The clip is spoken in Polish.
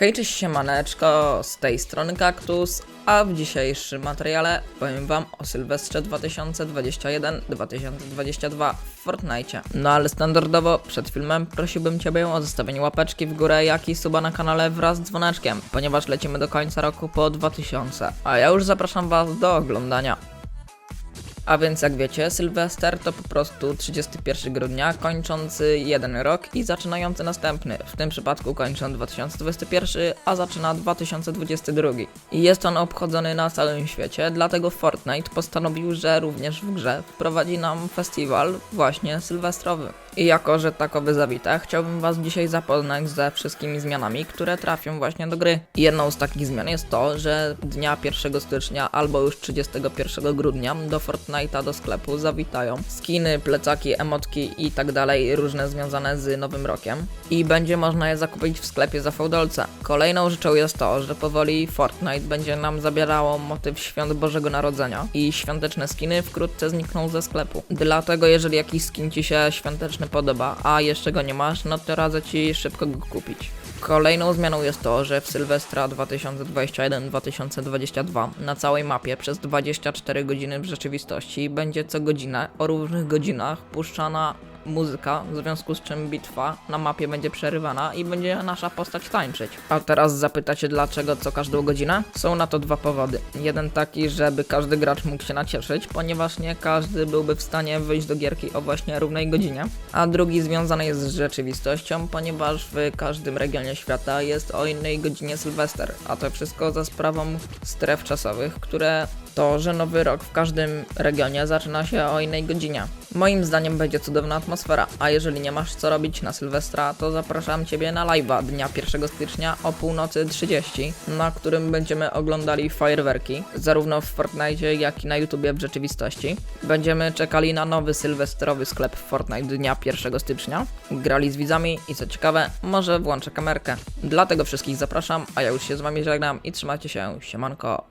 Hej, cześć siemaneczko, z tej strony Kaktus, a w dzisiejszym materiale powiem wam o Sylwestrze 2021-2022 w Fortnite. No ale standardowo przed filmem prosiłbym ciebie o zostawienie łapeczki w górę, jak i suba na kanale wraz z dzwoneczkiem, ponieważ lecimy do końca roku po 2000. A ja już zapraszam was do oglądania. A więc jak wiecie, Sylwester to po prostu 31 grudnia, kończący jeden rok i zaczynający następny. W tym przypadku kończy on 2021, a zaczyna 2022. I jest on obchodzony na całym świecie, dlatego Fortnite postanowił, że również w grze wprowadzi nam festiwal właśnie sylwestrowy. I jako, że takowy zawita, chciałbym was dzisiaj zapoznać ze wszystkimi zmianami, które trafią właśnie do gry. Jedną z takich zmian jest to, że dnia 1 stycznia albo już 31 grudnia do Fortnite'a do sklepu zawitają skiny, plecaki, emotki i tak dalej, różne związane z nowym rokiem. I będzie można je zakupić w sklepie za fałdolce. Kolejną rzeczą jest to, że powoli Fortnite będzie nam zabierało motyw świąt Bożego Narodzenia i świąteczne skiny wkrótce znikną ze sklepu. Dlatego jeżeli jakiś skin ci się świąteczny podoba, a jeszcze go nie masz, no to radzę ci szybko go kupić. Kolejną zmianą jest to, że w Sylwestra 2021-2022 na całej mapie przez 24 godziny w rzeczywistości będzie co godzinę o różnych godzinach puszczana muzyka, w związku z czym bitwa na mapie będzie przerywana i będzie nasza postać tańczyć. A teraz zapytacie dlaczego co każdą godzinę? Są na to dwa powody. Jeden taki, żeby każdy gracz mógł się nacieszyć, ponieważ nie każdy byłby w stanie wyjść do gierki o właśnie równej godzinie. A drugi związany jest z rzeczywistością, ponieważ w każdym regionie świata jest o innej godzinie Sylwester, a to wszystko za sprawą stref czasowych, które to, że nowy rok w każdym regionie zaczyna się o innej godzinie. Moim zdaniem będzie cudowna atmosfera, a jeżeli nie masz co robić na Sylwestra, to zapraszam Ciebie na live'a dnia 1 stycznia o północy 30, na którym będziemy oglądali fajerwerki, zarówno w Fortnite, jak i na YouTubie w rzeczywistości. Będziemy czekali na nowy sylwestrowy sklep w Fortnite dnia 1 stycznia, grali z widzami i co ciekawe, może włączę kamerkę. Dlatego wszystkich zapraszam, a ja już się z Wami żegnam i trzymajcie się, siemanko.